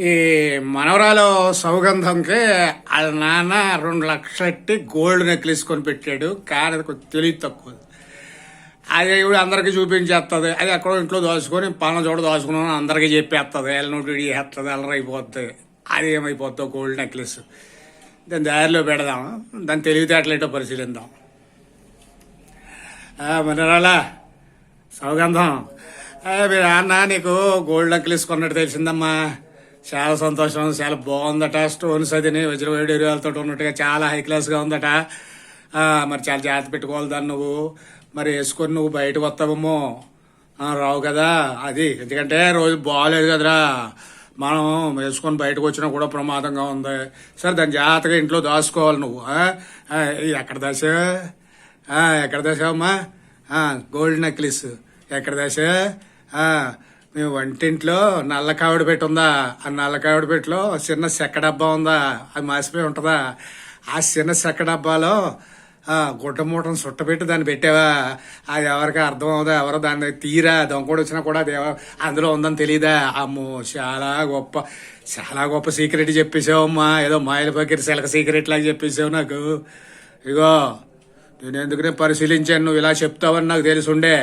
ఈ మనవరాలు సౌగంధంకి వాళ్ళ నాన్న రెండు లక్షలు ఎట్టి గోల్డ్ నెక్లెస్ కొని పెట్టాడు. కానీ అది కొంచెం తెలివి తక్కువ. అది కూడా అందరికీ చూపించేస్తుంది అది ఎక్కడో ఇంట్లో దోచుకొని పనుల చోట దోచుకున్నాను అందరికీ చెప్పేస్తుంది ఎల్ల నోటి చేస్తుంది అల్లరైపోతుంది అది ఏమైపోతుందో గోల్డ్ నెక్లెస్. దాని దారిలో పెడదాం దాని తెలివితేటలేటో పరిశీలిద్దాం. మనరాలా సౌగంధం. మీ నాన్న నీకు గోల్డ్ నెక్లెస్ కొన్నట్టు తెలిసిందమ్మా. చాలా సంతోషం చాలా బాగుందట. స్టోన్స్ అది వజ్రవైడ్ ఏరియాలతో ఉన్నట్టుగా చాలా హై క్లాస్గా ఉందట. మరి చాలా జాగ్రత్త పెట్టుకోవాలి దాన్ని నువ్వు. మరి వేసుకొని నువ్వు బయటకు వస్తావేమో. రావు కదా. అది. ఎందుకంటే రోజు బాగాలేదు కదరా. మనం వేసుకొని బయటకు వచ్చినా కూడా ప్రమాదంగా ఉంది. సరే దాన్ని జాగ్రత్తగా ఇంట్లో దాచుకోవాలి నువ్వు. ఎక్కడ దాచావు ఎక్కడ దాచావమ్మా? Gold necklace. ఎక్కడ దాచా? ఆ, వంటింట్లో నల్ల కావిడి పెట్టి ఉందా? ఆ నల్ల కావిడి పెట్టిలో చిన్న చెక్క డబ్బా ఉందా? అది మాసిపోయి ఉంటుందా? ఆ చిన్న చెక్క డబ్బాలో గుడ్డ మూటను సుట్టబెట్టి దాన్ని పెట్టావా? అది ఎవరికి అర్థం అవుదా ఎవరో దాన్ని తీరా? దొంగడు వచ్చినా కూడా అది అందులో ఉందని తెలియదా అమ్మో చాలా గొప్ప చాలా గొప్ప సీక్రెట్ చెప్పేసావమ్మా ఏదో మాయల పక్కన సిలక సీక్రెట్ లాగా చెప్పేసావు నాకు. ఇగో నేను ఎందుకనే పరిశీలించాను? నువ్వు ఇలా చెప్తావని నాకు తెలిసి ఉండే.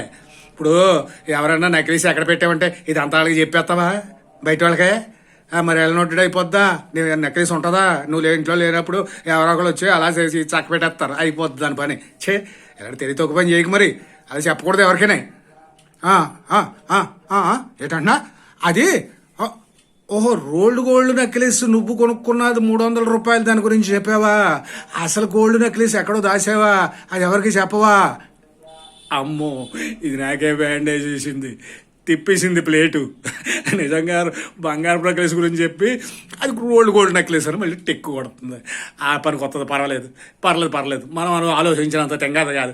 ఇప్పుడు ఎవరన్నా నకిలీసి ఎక్కడ పెట్టావంటే ఇది అంతా వాళ్ళకి చెప్పేస్తావా? బయట వాళ్ళకే? మరి మరి నోటెడ్ అయిపోద్దా? నీ నెక్లెస్ ఉంటుందా? నువ్వు లే- ఇంట్లో లేనప్పుడు ఎవరో ఒకరు వచ్చి అలా చేసి చక్క పెట్టేస్తారు. అయిపోద్ది దాని పని. చే ఎలా తెలియదు ఒక పని చేయకు మరి. అది చెప్పకూడదు ఎవరికైనా. ఆ, ఏంటన్నా? అది ఓహో రోల్డ్ గోల్డ్ నెక్లెస్ నువ్వు కొనుక్కున్నది మూడు వందల రూపాయలు దాని గురించి చెప్పావా? అసలు గోల్డ్ నెక్లెస్ ఎక్కడో దాచావా? అది ఎవరికి చెప్పవా? అమ్మో ఇది నాకే బ్యాండేజ్ చేసింది. తిప్పేసింది ప్లేటు. నిజంగా బంగారు నెక్లెస్ గురించి చెప్పి అది గోల్డ్ గోల్డ్ నెక్లెస్ అని మళ్ళీ టెక్ కొడుతుంది. ఆ పని కొత్తది పర్వాలేదు. పర్లేదు పర్లేదు. మనం మనం ఆలోచించినంత తెంగాద కాదు.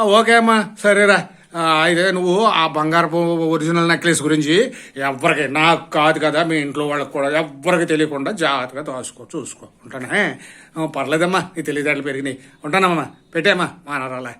ఓకే అమ్మా సరేరా. అయితే నువ్వు ఆ బంగారపు ఒరిజినల్ నెక్లెస్ గురించి ఎవరికి నాకు కాదు కదా మీ ఇంట్లో వాళ్ళకి కూడా ఎవ్వరికి తెలియకుండా జాగ్రత్తగా దాచుకో చూసుకో. ఉంటానే? పర్లేదమ్మా ఈ తెలివితేటలు పెరిగినాయి. ఉంటానమ్మా పెట్టేమ్మా మానరాలే